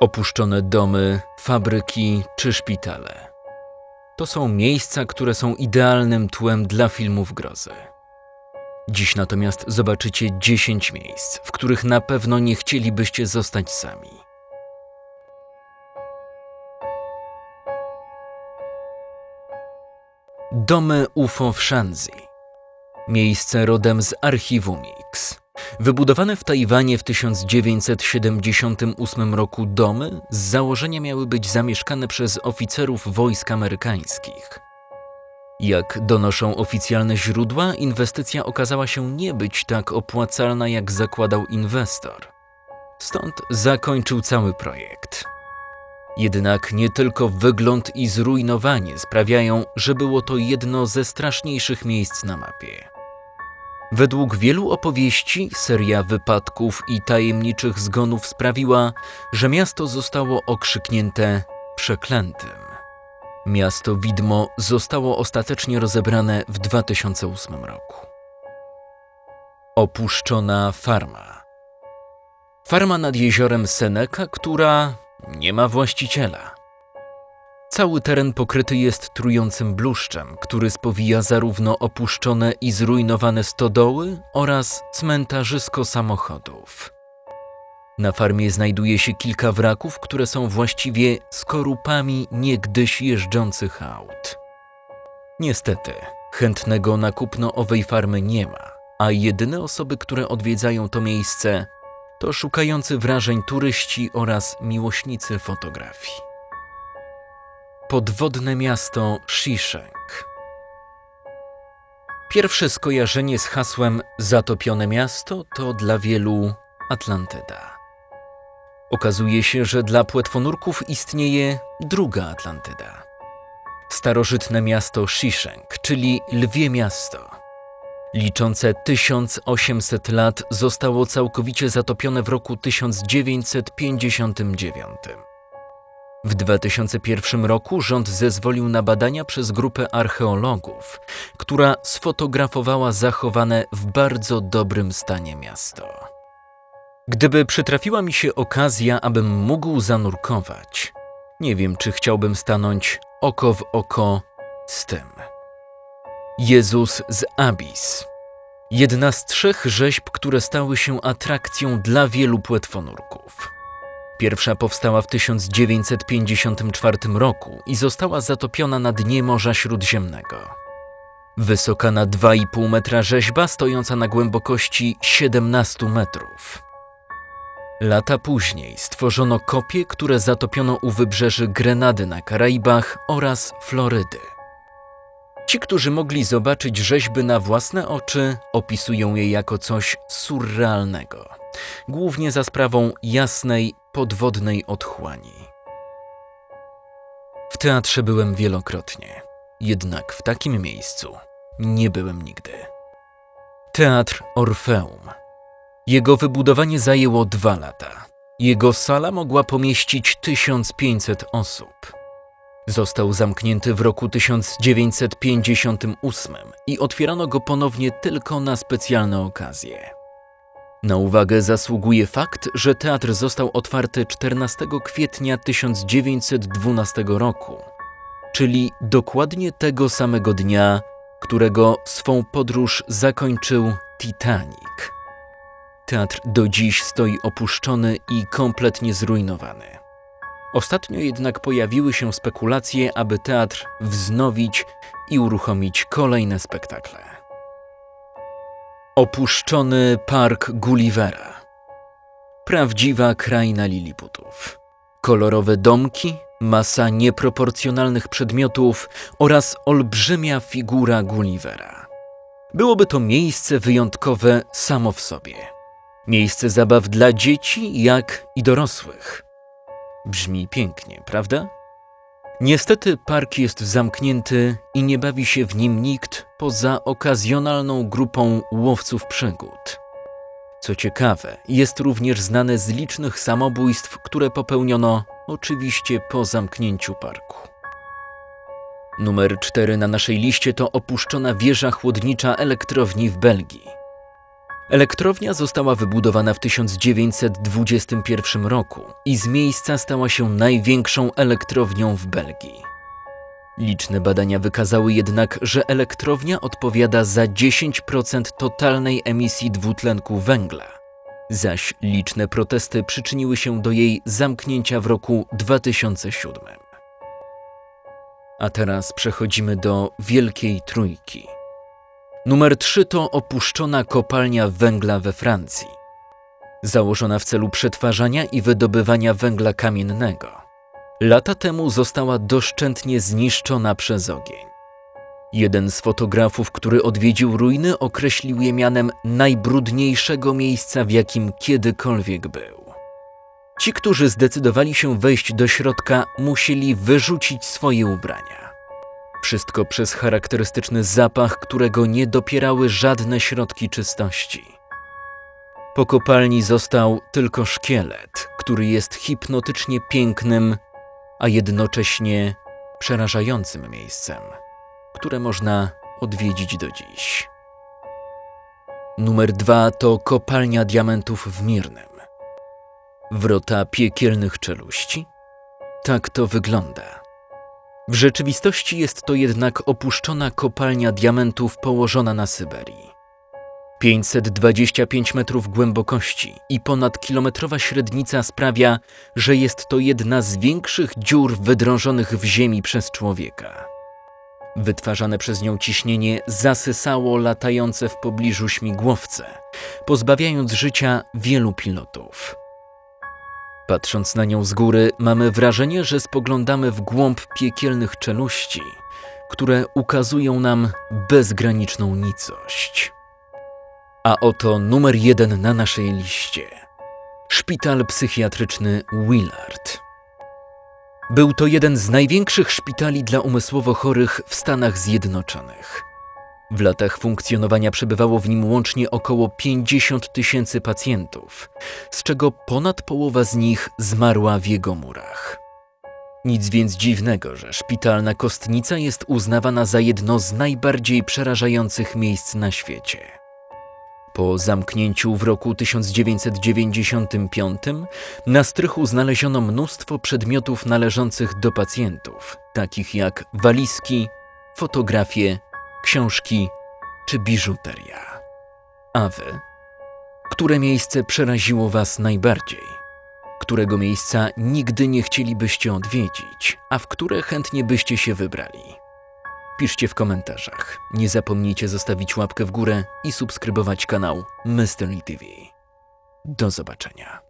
Opuszczone domy, fabryki czy szpitale. To są miejsca, które są idealnym tłem dla filmów grozy. Dziś natomiast zobaczycie 10 miejsc, w których na pewno nie chcielibyście zostać sami. Domy UFO w Shanxi. Miejsce rodem z archiwum X. Wybudowane w Tajwanie w 1978 roku domy z założenia miały być zamieszkane przez oficerów wojsk amerykańskich. Jak donoszą oficjalne źródła, inwestycja okazała się nie być tak opłacalna, jak zakładał inwestor. Stąd zakończył cały projekt. Jednak nie tylko wygląd i zrujnowanie sprawiają, że było to jedno ze straszniejszych miejsc na mapie. Według wielu opowieści, seria wypadków i tajemniczych zgonów sprawiła, że miasto zostało okrzyknięte przeklętym. Miasto widmo zostało ostatecznie rozebrane w 2008 roku. Opuszczona farma. Farma nad jeziorem Seneca, która nie ma właściciela. Cały teren pokryty jest trującym bluszczem, który spowija zarówno opuszczone i zrujnowane stodoły oraz cmentarzysko samochodów. Na farmie znajduje się kilka wraków, które są właściwie skorupami niegdyś jeżdżących aut. Niestety, chętnego na kupno owej farmy nie ma, a jedyne osoby, które odwiedzają to miejsce, to szukający wrażeń turyści oraz miłośnicy fotografii. Podwodne miasto Shisheng. Pierwsze skojarzenie z hasłem Zatopione miasto to dla wielu Atlantyda. Okazuje się, że dla płetwonurków istnieje druga Atlantyda. Starożytne miasto Shisheng, czyli Lwie Miasto. Liczące 1800 lat zostało całkowicie zatopione w roku 1959. W 2001 roku rząd zezwolił na badania przez grupę archeologów, która sfotografowała zachowane w bardzo dobrym stanie miasto. Gdyby przytrafiła mi się okazja, abym mógł zanurkować, nie wiem, czy chciałbym stanąć oko w oko z tym. Jezus z Abis. Jedna z trzech rzeźb, które stały się atrakcją dla wielu płetwonurków. Pierwsza powstała w 1954 roku i została zatopiona na dnie Morza Śródziemnego. Wysoka na 2,5 metra rzeźba stojąca na głębokości 17 metrów. Lata później stworzono kopie, które zatopiono u wybrzeży Grenady na Karaibach oraz Florydy. Ci, którzy mogli zobaczyć rzeźby na własne oczy, opisują je jako coś surrealnego, głównie za sprawą jasnej, podwodnej otchłani. W teatrze byłem wielokrotnie, jednak w takim miejscu nie byłem nigdy. Teatr Orfeum. Jego wybudowanie zajęło dwa lata. Jego sala mogła pomieścić 1500 osób. Został zamknięty w roku 1958 i otwierano go ponownie tylko na specjalne okazje. Na uwagę zasługuje fakt, że teatr został otwarty 14 kwietnia 1912 roku, czyli dokładnie tego samego dnia, którego swą podróż zakończył Titanic. Teatr do dziś stoi opuszczony i kompletnie zrujnowany. Ostatnio jednak pojawiły się spekulacje, aby teatr wznowić i uruchomić kolejne spektakle. Opuszczony park Gullivera. Prawdziwa kraina Liliputów. Kolorowe domki, masa nieproporcjonalnych przedmiotów oraz olbrzymia figura Gullivera. Byłoby to miejsce wyjątkowe samo w sobie. Miejsce zabaw dla dzieci, jak i dorosłych. Brzmi pięknie, prawda? Niestety park jest zamknięty i nie bawi się w nim nikt poza okazjonalną grupą łowców przygód. Co ciekawe, jest również znane z licznych samobójstw, które popełniono oczywiście po zamknięciu parku. Numer 4 na naszej liście to opuszczona wieża chłodnicza elektrowni w Belgii. Elektrownia została wybudowana w 1921 roku i z miejsca stała się największą elektrownią w Belgii. Liczne badania wykazały jednak, że elektrownia odpowiada za 10% totalnej emisji dwutlenku węgla, zaś liczne protesty przyczyniły się do jej zamknięcia w roku 2007. A teraz przechodzimy do Wielkiej Trójki. Numer 3 to opuszczona kopalnia węgla we Francji. Założona w celu przetwarzania i wydobywania węgla kamiennego. Lata temu została doszczętnie zniszczona przez ogień. Jeden z fotografów, który odwiedził ruiny, określił je mianem najbrudniejszego miejsca, w jakim kiedykolwiek był. Ci, którzy zdecydowali się wejść do środka, musieli wyrzucić swoje ubrania. Wszystko przez charakterystyczny zapach, którego nie dopierały żadne środki czystości. Po kopalni został tylko szkielet, który jest hipnotycznie pięknym, a jednocześnie przerażającym miejscem, które można odwiedzić do dziś. Numer dwa to kopalnia diamentów w Mirnem. Wrota piekielnych czeluści? Tak to wygląda. W rzeczywistości jest to jednak opuszczona kopalnia diamentów położona na Syberii. 525 metrów głębokości i ponad kilometrowa średnica sprawia, że jest to jedna z większych dziur wydrążonych w ziemi przez człowieka. Wytwarzane przez nią ciśnienie zasysało latające w pobliżu śmigłowce, pozbawiając życia wielu pilotów. Patrząc na nią z góry, mamy wrażenie, że spoglądamy w głąb piekielnych czeluści, które ukazują nam bezgraniczną nicość. A oto numer jeden na naszej liście. Szpital psychiatryczny Willard. Był to jeden z największych szpitali dla umysłowo chorych w Stanach Zjednoczonych. W latach funkcjonowania przebywało w nim łącznie około 50 tysięcy pacjentów, z czego ponad połowa z nich zmarła w jego murach. Nic więc dziwnego, że szpitalna kostnica jest uznawana za jedno z najbardziej przerażających miejsc na świecie. Po zamknięciu w roku 1995 na strychu znaleziono mnóstwo przedmiotów należących do pacjentów, takich jak walizki, fotografie, książki czy biżuteria. A wy? Które miejsce przeraziło was najbardziej? Którego miejsca nigdy nie chcielibyście odwiedzić, a w które chętnie byście się wybrali? Piszcie w komentarzach. Nie zapomnijcie zostawić łapkę w górę i subskrybować kanał Mystery TV. Do zobaczenia.